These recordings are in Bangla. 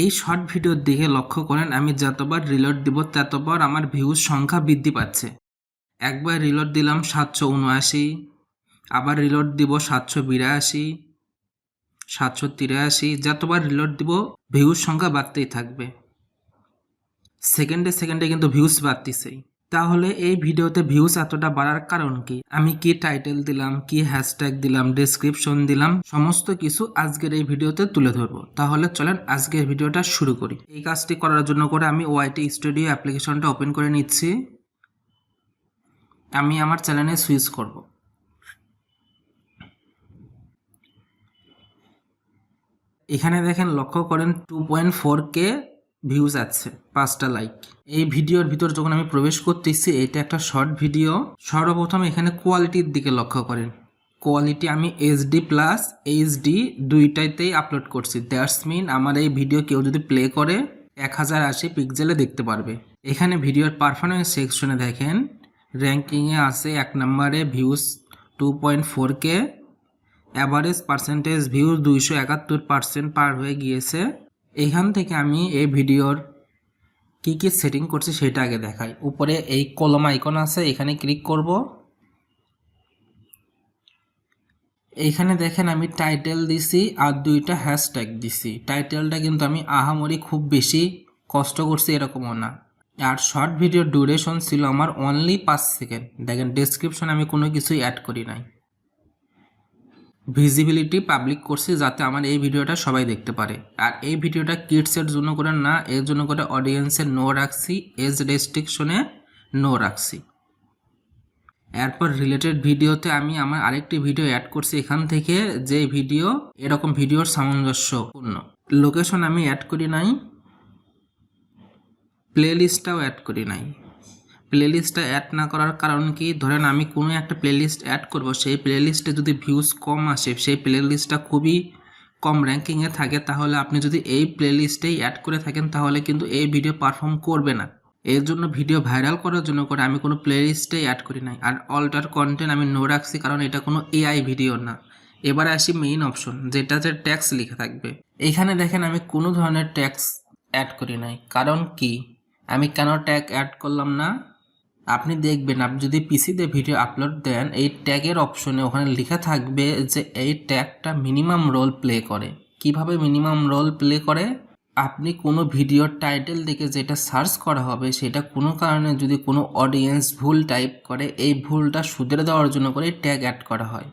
এই শর্ট ভিডিওর দিকে লক্ষ্য করেন, আমি যতবার রিলোড দিব, ততবার আমার ভিউজ সংখ্যা বৃদ্ধি পাচ্ছে। একবার রিলোড দিলাম সাতশো উনআশি, আবার রিলোড দিব সাতশো বিরাশি, সাতশো তিরাশি, যতবার রিলোড দিব ভিউজ সংখ্যা বাড়তেই থাকবে। সেকেন্ডে সেকেন্ডে কিন্তু ভিউজ বাড়তিছেই। তাহলে এই ভিডিওতে ভিউজ এতটা বাড়ার কারণ কি? আমি কি টাইটেল দিলাম, কি হ্যাশট্যাগ দিলাম ডেসক্রিপশন দিলাম, সমস্ত কিছু আজকের এই ভিডিওতে তুলে ধরবো। তাহলে চলেন আজকের ভিডিওটা শুরু করি। এই কাজটি করার জন্য করে আমি ওয়াইটি স্টুডিও অ্যাপ্লিকেশনটা ওপেন করে নিচ্ছি। আমি আমার চ্যানেলে সুইচ করব। এখানে দেখেন লক্ষ্য করেন two point four K views আছে, পাঁচটা লাইক এই ভিডিওর ভিতর যখন আমি প্রবেশ করতেছি, এটা একটা শর্ট ভিডিও সর্বপ্রথম এখানে কোয়ালিটির দিকে লক্ষ্য করেন। কোয়ালিটি আমি এইচডি প্লাস এইচডি দুইটাইতেই আপলোড করছি। দ্যাটস মিন আমার এই ভিডিও কেউ যদি প্লে করে, এক হাজার আশি পিক্সেলে দেখতে পারবে। এখানে ভিডিওর পারফরমেন্স সেকশনে দেখেন। র্যাঙ্কিংয়ে আছে এক নম্বরে views two point four K average percentage views দুইশো একাত্তর পার্সেন্ট পার হয়ে গিয়েছে। এখান থেকে আমি এই ভিডিওর কি কি সেটিং করছি সেটা আগে দেখাই। উপরে এই কলম আইকন আছে, এখানে ক্লিক করব। এইখানে দেখেন আমি টাইটেল দিছি আর দুইটা হ্যাশট্যাগ দিছি। টাইটেলটা কিন্তু আমি আহামরি খুব বেশি কষ্ট করছি এরকমও না। আর শর্ট ভিডিওর ডিউরেশন ছিল আমার অনলি পাঁচ সেকেন্ড দেখেন ডেসক্রিপশন আমি কোনো কিছুই অ্যাড করি নাই। ভিজিবিলিটি পাবলিক করছি যাতে আমার এই ভিডিওটা সবাই দেখতে পারে। আর এই ভিডিওটা কিডসের জন্য করে না, এর জন্য করে অডিয়েন্সের নো রাখছি এজ রেস্ট্রিকশনে নো রাখছি। এরপর রিলেটেড ভিডিওতে আমি আমার আরেকটি ভিডিও অ্যাড করছি এখান থেকে, যে ভিডিও এরকম ভিডিওর সামঞ্জস্যপূর্ণ। লোকেশন আমি অ্যাড করি নাই প্লে লিস্টটাও অ্যাড করি নাই। প্লেলিস্টটা অ্যাড না করার কারণ কি? ধরেন আমি কোনো একটা প্লেলিস্ট অ্যাড করব, সেই প্লেলিস্টে যদি ভিউজ কম আসে, সেই প্লেলিস্টটা খুবই কম র্যাঙ্কিংয়ে থাকে, তাহলে আপনি যদি এই প্লেলিস্টেই অ্যাড করে থাকেন, তাহলে কিন্তু এই ভিডিও পারফর্ম করবে না। এর জন্য ভিডিও ভাইরাল করার জন্য করে আমি কোনো প্লেলিস্টেই অ্যাড করি নাই। আর অল্টার কন্টেন্ট আমি নো রাখছি, কারণ এটা কোনো এআই ভিডিও না। এবারে আসি মেইন অপশন যেটাতে ট্যাক্স লেখা থাকবে। এখানে দেখেন আমি কোনো ধরনের ট্যাক্স অ্যাড করি নাই। কারণ কি? আমি কেন ট্যাগ অ্যাড করলাম না? আপনি দেখবেন, আপনি যদি পিসিতে ভিডিও আপলোড দেন, এই ট্যাগের অপশনে ওখানে লেখা থাকবে যে এই ট্যাগটা মিনিমাম রোল প্লে করে। কীভাবে মিনিমাম রোল প্লে করে? আপনি কোনো ভিডিওর টাইটেল দেখে যেটা সার্চ করা হবে, সেটা কোনো কারণে যদি কোনো অডিয়েন্স ভুল টাইপ করে, এই ভুলটা শুধরে দেওয়ার জন্য করে ট্যাগ অ্যাড করা হয়।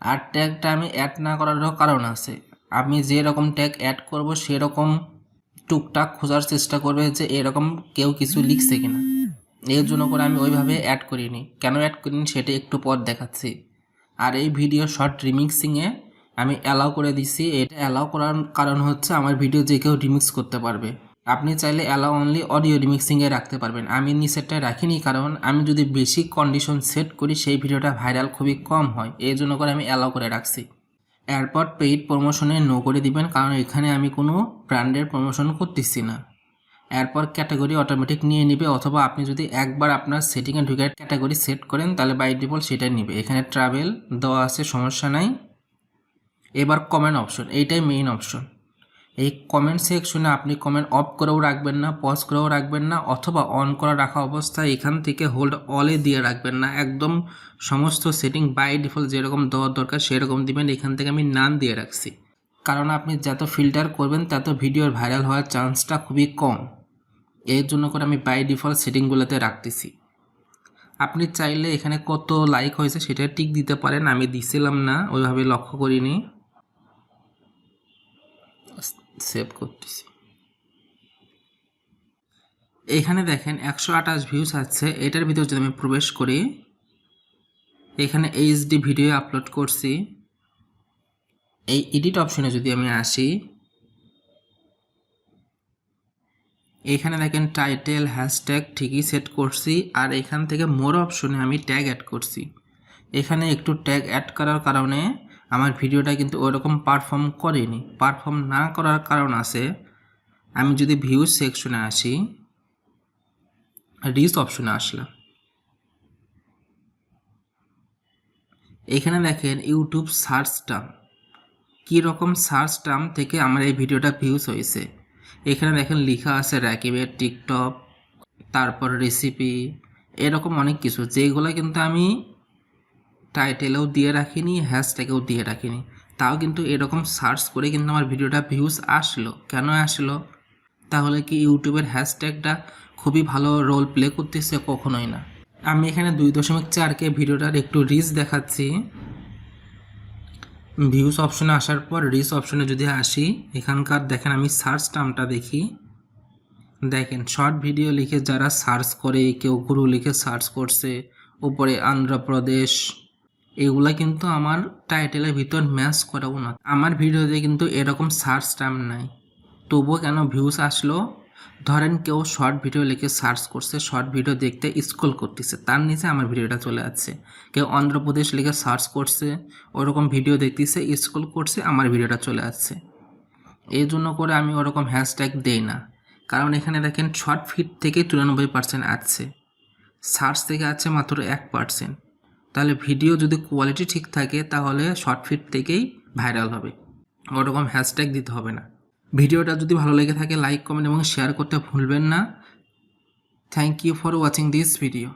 আর ট্যাগটা আমি অ্যাড না করারও কারণ আছে। আমি যেরকম ট্যাগ অ্যাড করব, সেরকম টুকটাক খোঁজার চেষ্টা করবে যে এরকম কেউ কিছু লিখছে কিনা। এর জন্য করে আমি ওইভাবে অ্যাড করিনি। কেন অ্যাড করিনি সেটা একটু পর দেখাচ্ছি। আর এই ভিডিও শর্ট রিমিক্সিংয়ে আমি অ্যালাউ করে দিছি। এটা অ্যালাউ করার কারণ হচ্ছে আমার ভিডিও যে কেউ রিমিক্স করতে পারবে। আপনি চাইলে অ্যালাউ অনলি অডিও রিমিক্সিংয়ে রাখতে পারবেন। আমি নিচেরটা রাখিনি কারণ আমি যদি বেশি কন্ডিশন সেট করি, সেই ভিডিওটা ভাইরাল খুবই কম হয়। এই জন্য করে আমি অ্যালাউ করে রাখছি। এরপর পেইড প্রমোশনে নো করে দিবেন, কারণ এখানে আমি কোনো ব্র্যান্ডের প্রমোশন করতেছি না। এরপর ক্যাটাগরি অটোমেটিক নিয়ে নেবে, অথবা আপনি যদি একবার আপনার সেটিংয়ে ঢুকে ক্যাটাগরি সেট করেন, তাহলে বাই ডিফল্ট সেটাই নেবে। এখানে ট্রাভেল দেওয়া আছে, সমস্যা নাই। এবার কমেন্ট অপশন এইটাই মেইন অপশন এই কমেন্ট সেকশনে আপনি কমেন্ট অফ করেও রাখবেন না পজ করেও রাখবেন না, অথবা অন করা রাখা অবস্থায় এখান থেকে হোল্ড অলে দিয়ে রাখবেন না। একদম সমস্ত সেটিং বাই ডিফল্ট যেরকম দেওয়ার দরকার, সেরকম দিবেন। এখান থেকে আমি নান দিয়ে রাখছি। কারণ আপনি যত ফিল্টার করবেন, তত ভিডিওর ভাইরাল হওয়ার চান্সটা খুবই কম। এর জন্য করে আমি বাই ডিফল্ট সেটিংগুলোতে রাখতেছি। আপনি চাইলে এখানে কত লাইক হয়েছে সেটা টিক দিতে পারেন, আমি দিছিলাম না, ওইভাবে লক্ষ্য করিনি। সেভ করতেছি। এখানে দেখেন একশো আঠাশ ভিউজ আছে, এটার ভিতর যদি আমি প্রবেশ করি, এখানে এইচডি ভিডিও আপলোড করছি। এই এডিট অপশনে যদি আমি আসি, এখানে দেখেন টাইটেল হ্যাশট্যাগ ঠিকই সেট করছি, আর এখান থেকে মোর অপশনে আমি ট্যাগ অ্যাড করছি। এখানে একটু ট্যাগ অ্যাড করার কারণে আমার ভিডিওটা কিন্তু ওরকম পারফর্ম করেনি। পারফর্ম না করার কারণ আছে, আমি যদি ভিউজ সেকশনে আসি রিচ অপশনে আসলাম। এখানে দেখেন ইউটিউব সার্চ টার্ম কী রকম সার্চ টার্ম থেকে আমার এই ভিডিওটা ভিউজ হয়েছে। এখানে দেখেন লেখা আছে র্যাকিবের টিকটক তারপর রেসিপি এরকম অনেক কিছু, যেগুলো কিন্তু আমি টাইটেলেও দিয়ে রাখিনি হ্যাশট্যাগেও দিয়ে রাখিনি। তাও কিন্তু এরকম সার্চ করে কিন্তু আমার ভিডিওটা ভিউজ আসলো। কেন আসলো? তাহলে কি ইউটিউবের হ্যাশট্যাগটা খুবই ভালো রোল প্লে করতেছে কখনোই না। আমি এখানে দুই দশমিক চারকে ভিডিওটার একটু রিচ দেখাচ্ছি। ভিউস অপশনে আসার পর রিচ অপশনে যদি আসি, এখানকার দেখেন আমি সার্চ টার্মটা দেখি। দেখেন শর্ট ভিডিও লিখে যারা সার্চ করে, কেউ গুরু লিখে সার্চ করছে, উপরে অন্ধ্রপ্রদেশ এগুলা কিন্তু আমার টাইটেলের ভিতর ম্যাচ করাবো না। আমার ভিডিওতে কিন্তু এরকম সার্চ টার্ম নাই। তবুও কেন ভিউস আসলো? ধরেন কেউ শর্ট ভিডিও লিখে সার্চ করছে, শর্ট ভিডিও দেখতে স্ক্রল করতেছে, তার নিচে আমার ভিডিওটা চলে যাচ্ছে। কেউ অন্ধ্রপ্রদেশ লিখে সার্চ করছে, ওরকম ভিডিও দেখতেছে স্ক্রল করছে, আমার ভিডিওটা চলে আসছে এই জন্য করে আমি ওরকম হ্যাশট্যাগ দেই না। কারণ এখানে দেখেন শর্ট ফিট থেকে চুরানব্বই পার্সেন্ট আছে সার্চ থেকে আছে মাত্র এক পার্সেন্ট তাহলে ভিডিও যদি কোয়ালিটি ঠিক থাকে, তাহলে শর্ট ফিট থেকেই ভাইরাল হবে। ওরকম হ্যাশট্যাগ দিতে হবে না। ভিডিওটা যদি ভালো লেগে থাকে লাইক কমেন্ট এবং শেয়ার করতে ভুলবেন না। Thank you for watching this video